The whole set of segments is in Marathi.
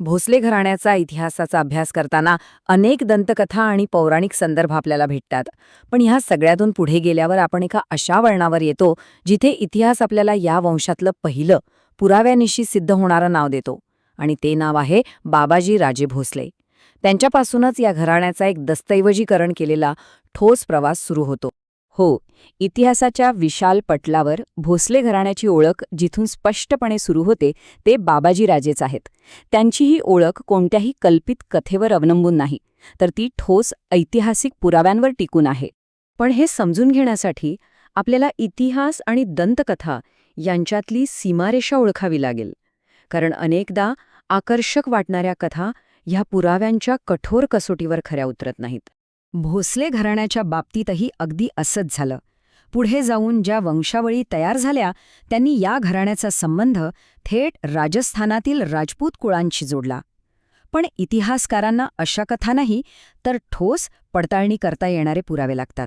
भोसले घराण्याचा इतिहासाचा अभ्यास करताना अनेक दंतकथा आणि पौराणिक संदर्भ आपल्याला भेटतात. पण ह्या सगळ्यातून पुढे गेल्यावर आपण एका अशा वळणावर येतो जिथे इतिहास आपल्याला या वंशातलं पहिलं पुराव्यानिशी सिद्ध होणारं नाव देतो. आणि ते नाव आहे बाबाजी राजे भोसले. त्यांच्यापासूनच या घराण्याचा एक दस्तऐवजीकरण केलेला ठोस प्रवास सुरू होतो. हो इतिहासाच्या विशाल पटलावर भोसले घराण्याची ओळख जिथून स्पष्टपणे सुरू होते ते बाबाजी राजेच आहेत. त्यांची ही ओळख कोणत्याही कल्पित कथेवर अवलंबून नाही तर ती ठोस ऐतिहासिक पुराव्यांवर टिकून आहे. पण हे समजून घेण्यासाठी आपल्याला इतिहास आणि दंतकथा यांच्यातली सीमारेषा ओळखावी लागेल कारण अनेकदा आकर्षक वाटणाऱ्या कथा ह्या पुराव्यांच्या कठोर कसोटीवर खऱ्या उतरत नाहीत. भोसले घराण्याच्या बाबतीतही अगदी असंच झालं. पुढे जाऊन ज्या वंशावळी तयार झाल्या त्यांनी या घराण्याचा संबंध थेट राजस्थानातील राजपूत कुळांशी जोडला. पण इतिहासकारांना अशा कथा नाही तर ठोस पडताळणी करता येणारे पुरावे लागतात.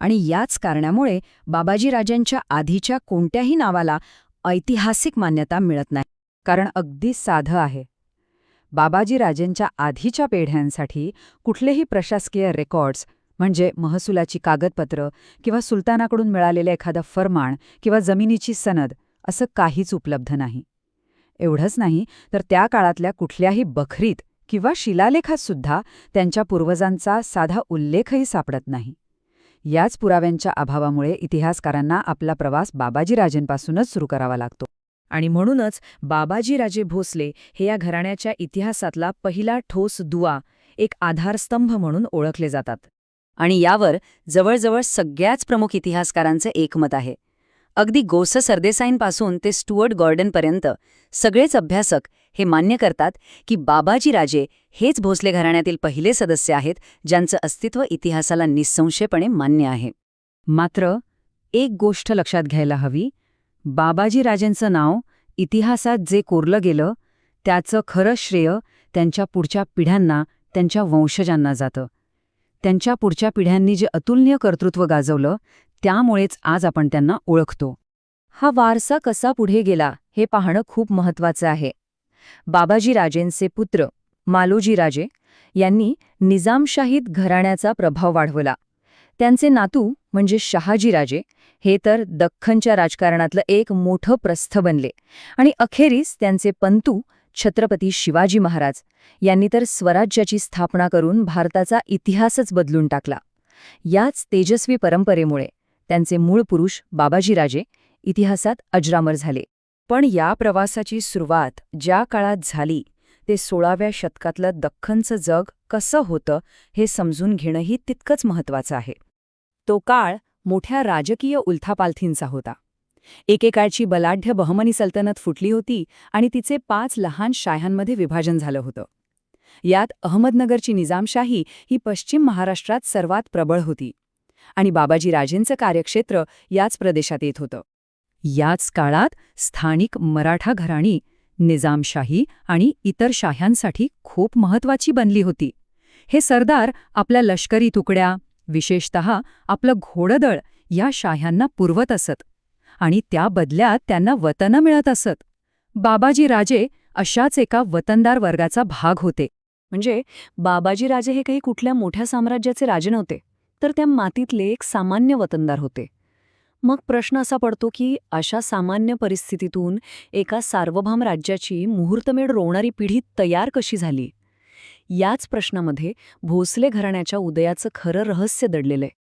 आणि याच कारणामुळे बाबाजीराजांच्या आधीच्या कोणत्याही नावाला ऐतिहासिक मान्यता मिळत नाही कारण अगदी साधं आहे. बाबाजीराजेंच्या आधीच्या पेढ्यांसाठी कुठलेही प्रशासकीय रेकॉर्ड्स म्हणजे महसुलाची कागदपत्र किंवा सुलतानाकडून मिळालेलं एखादं फरमाण किंवा जमिनीची सनद असं काहीच उपलब्ध नाही. एवढंच नाही तर त्या काळातल्या कुठल्याही बखरीत किंवा शिलालेखातसुद्धा त्यांच्या पूर्वजांचा साधा उल्लेखही सापडत नाही. याच पुराव्यांच्या अभावामुळे इतिहासकारांना आपला प्रवास बाबाजीराजेंपासूनच सुरू करावा लागतो. आणि म्हणूनच बाबाजीराजे भोसले हे या घराण्याच्या इतिहासातला पहिला ठोस दुवा एक आधारस्तंभ म्हणून ओळखले जातात. आणि यावर जवळजवळ सगळ्याच प्रमुख इतिहासकारांचं एकमत आहे. अगदी गोस सरदेसाईंपासून ते स्टुअर्ट गॉर्डनपर्यंत सगळेच अभ्यासक हे मान्य करतात की बाबाजीराजे हेच भोसले घराण्यातील पहिले सदस्य आहेत ज्यांचं अस्तित्व इतिहासाला निसंशयपणे मान्य आहे. मात्र एक गोष्ट लक्षात घ्यायला हवी बाबाजीराजेंचं नाव इतिहासात जे कोरलं गेलं त्याचं खरं श्रेय त्यांच्या पुढच्या पिढ्यांना त्यांच्या वंशजांना जातं. त्यांच्या पुढच्या पिढ्यांनी जे अतुलनीय कर्तृत्व गाजवलं त्यामुळेच आज आपण त्यांना ओळखतो. हा वारसा कसा पुढे गेला हे पाहणं खूप महत्वाचं आहे. बाबाजी राजेंचे पुत्र मालोजीराजे यांनी निजामशाहीत घराण्याचा प्रभाव वाढवला. त्यांचे नातू म्हणजे शहाजीराजे हे तर दख्खनच्या राजकारणातलं एक मोठं प्रस्थ बनले. आणि अखेरीस त्यांचे पंतू छत्रपती शिवाजी महाराज यांनी तर स्वराज्याची स्थापना करून भारताचा इतिहासच बदलून टाकला. याच तेजस्वी परंपरेमुळे त्यांचे मूळ पुरुष बाबाजीराजे इतिहासात अजरामर झाले. पण या प्रवासाची सुरुवात ज्या काळात झाली ते सोळाव्या शतकातलं दख्खनचं जग कसं होतं हे समजून घेणंही तितकंच महत्वाचं आहे. तो काळ मोठ्या राजकीय उलथापालथींचा होता. एकेकाळची बलाढ्य बहमनी सल्तनत फुटली होती आणि तिचे पाच लहान शाह्यांमध्ये विभाजन झालं होतं. यात अहमदनगरची निजामशाही ही पश्चिम महाराष्ट्रात सर्वात प्रबळ होती आणि बाबाजीराजेंचं कार्यक्षेत्र याच प्रदेशात येत होतं. याच काळात स्थानिक मराठा घराणी निजामशाही आणि इतर शाह्यांसाठी खूप महत्वाची बनली होती. हे सरदार आपल्या लष्करी तुकड्या विशेषत आपलं घोडदळ या शाह्यांना पुरवत असत आणि त्या बदल्यात त्यांना वतनं मिळत असत. बाबाजी राजे अशाच एका वतनदार वर्गाचा भाग होते. म्हणजे बाबाजीराजे हे काही कुठल्या मोठ्या साम्राज्याचे राजे नव्हते तर त्या मातीतले एक सामान्य वतनदार होते. मग प्रश्न असा पडतो की अशा सामान्य परिस्थितीतून एका सार्वभौम राज्याची मुहूर्तमेढ रोवणारी पिढी तयार कशी झाली? याच प्रश्नामध्ये भोसले घराण्याच्या उदयाचं खरं रहस्य दडलेलं आहे.